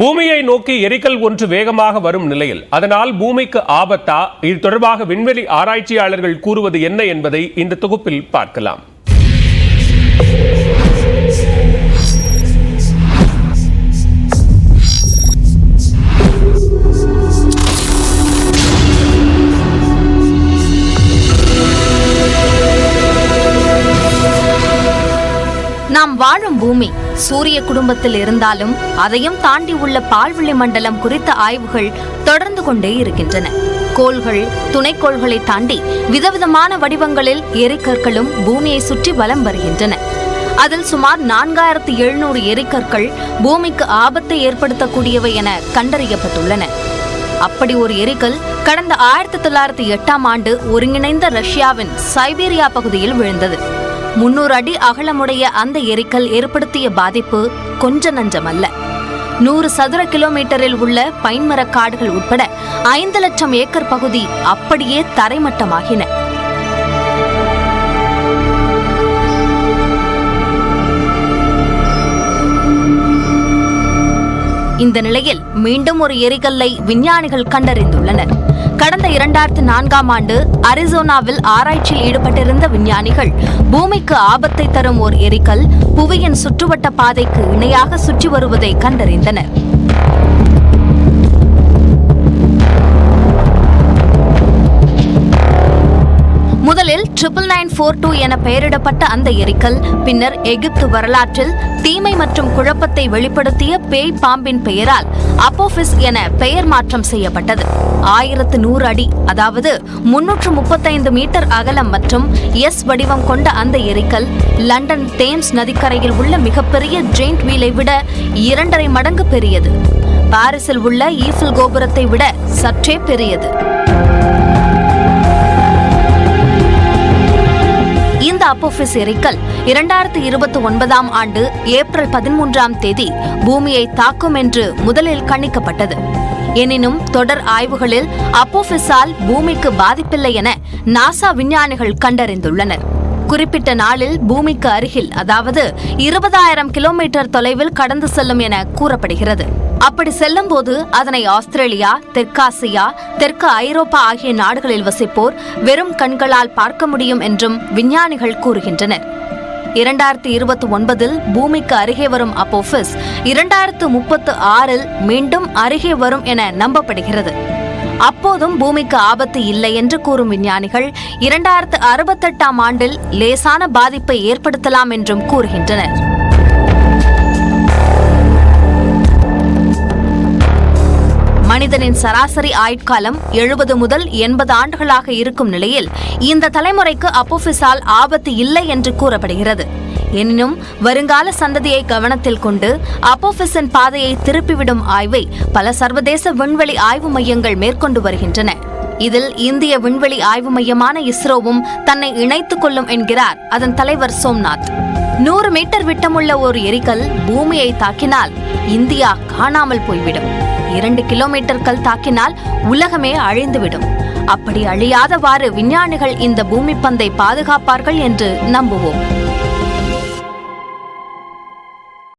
பூமியை நோக்கி எரிக்கல் ஒன்று வேகமாக வரும் நிலையில் அதனால் பூமிக்கு ஆபத்தா? இது தொடர்பாக விண்வெளி ஆராய்ச்சியாளர்கள் கூறுவது என்ன என்பதை இந்த தொகுப்பில் பார்க்கலாம். சூரிய குடும்பத்தில் இருந்தாலும் அதையும் தாண்டி உள்ள பால்வெளி மண்டலம் குறித்த ஆய்வுகள் தொடர்ந்து கொண்டே இருக்கின்றன. கோள்கள் துணைக்கோள்களை தாண்டி விதவிதமான வடிவங்களில் எரிக்கற்களும் பூமியை சுற்றி வலம் வருகின்றன. அதில் சுமார் நான்காயிரத்து எழுநூறு எரிக்கற்கள் பூமிக்கு ஆபத்தை ஏற்படுத்தக்கூடியவை என கண்டறியப்பட்டுள்ளன. அப்படி ஒரு எரிக்கல் கடந்த ஆயிரத்தி தொள்ளாயிரத்தி எட்டாம் ஆண்டு ஒருங்கிணைந்த ரஷ்யாவின் சைபீரியா பகுதியில் விழுந்தது. முன்னூறு அடி அகலமுடைய அந்த எரிக்கல் ஏற்படுத்திய பாதிப்பு கொஞ்ச நஞ்சமல்ல. நூறு சதுர கிலோமீட்டரில் உள்ள பைன்மரக் காடுகள் உட்பட ஐந்து லட்சம் ஏக்கர் பகுதி அப்படியே தரைமட்டமாகின. இந்த நிலையில் மீண்டும் ஒரு எரிகல்லை விஞ்ஞானிகள் கண்டறிந்துள்ளனர். கடந்த இரண்டாயிரத்து நான்காம் ஆண்டு அரிசோனாவில் ஆராய்ச்சியில் ஈடுபட்டிருந்த விஞ்ஞானிகள் பூமிக்கு ஆபத்தை தரும் ஓர் எரிக்கல் புவியின் சுற்றுவட்ட பாதைக்கு இணையாக சுற்றி வருவதை கண்டறிந்தனர். ட்ரிபிள் நைன் ஃபோர் டூ என பெயரிடப்பட்ட அந்த எரிக்கல் பின்னர் எகிப்து வரலாற்றில் தீமை மற்றும் குழப்பத்தை வெளிப்படுத்திய பேய் பாம்பின் பெயரால் அப்போபிஸ் என பெயர் மாற்றம் செய்யப்பட்டது. ஆயிரத்து நூறு அடி அதாவது முன்னூற்று முப்பத்தைந்து மீட்டர் அகலம் மற்றும் எஸ் வடிவம் கொண்ட அந்த எரிக்கல் லண்டன் தேம்ஸ் நதிக்கரையில் உள்ள மிகப்பெரிய ஜெயிண்ட் வீலை விட இரண்டரை மடங்கு பெரியது. பாரிஸில் உள்ள ஈஃபில் கோபுரத்தை விட சற்றே பெரியது. அப்போபிஸ் எரிக்கல் இரண்டாயிரத்தி இருபத்தி ஒன்பதாம் ஆண்டு ஏப்ரல் பதிமூன்றாம் தேதி பூமியை தாக்கும் என்று முதலில் கணிக்கப்பட்டது. எனினும் தொடர் ஆய்வுகளில் அப்போபிஸால் பூமிக்கு பாதிப்பில்லை என நாசா விஞ்ஞானிகள் கண்டறிந்துள்ளனர். குறிப்பிட்ட நாளில் பூமிக்கு அருகில் அதாவது இருபதாயிரம் கிலோமீட்டர் தொலைவில் கடந்து செல்லும் என கூறப்படுகிறது. அப்படி செல்லும் போது அதனை ஆஸ்திரேலியா தெற்காசியா தெற்கு ஐரோப்பா ஆகிய நாடுகளில் வசிப்போர் வெறும் கண்களால் பார்க்க முடியும் என்றும் விஞ்ஞானிகள் கூறுகின்றனர். இரண்டாயிரத்தி இருபத்தி ஒன்பதில் பூமிக்கு அருகே வரும் அப்போஃபிஸ் இரண்டாயிரத்து முப்பத்து ஆறில் மீண்டும் அருகே வரும் என நம்பப்படுகிறது. அப்போதும் பூமிக்கு ஆபத்து இல்லை என்று கூறும் விஞ்ஞானிகள் இரண்டாயிரத்து அறுபத்தெட்டாம் ஆண்டில் லேசான பாதிப்பை ஏற்படுத்தலாம் என்றும் கூறுகின்றனர். மனிதனின் சராசரி ஆயுட்காலம் எழுபது முதல் எண்பது ஆண்டுகளாக இருக்கும் நிலையில் இந்த தலைமுறைக்கு அப்போபிஸால் ஆபத்து இல்லை என்று கூறப்படுகிறது. எனினும் வருங்கால சந்ததியை கவனத்தில் கொண்டு அப்போபிஸின் பாதையை திருப்பிவிடும் ஆய்வை பல சர்வதேச விண்வெளி ஆய்வு மையங்கள் மேற்கொண்டு வருகின்றன. இதில் இந்திய விண்வெளி ஆய்வு மையமான இஸ்ரோவும் தன்னை இணைத்துக் கொள்ளும் என்கிறார் அதன் தலைவர் சோம்நாத். நூறு மீட்டர் விட்டமுள்ள ஒரு எரிக்கல் பூமியை தாக்கினால் இந்தியா காணாமல் போய்விடும். இரண்டு கிலோமீட்டர்கள் தாக்கினால் உலகமே அழிந்துவிடும். அப்படி அழியாதவாறு விஞ்ஞானிகள் இந்த பூமி பந்தை பாதுகாப்பார்கள் என்று நம்புவோம்.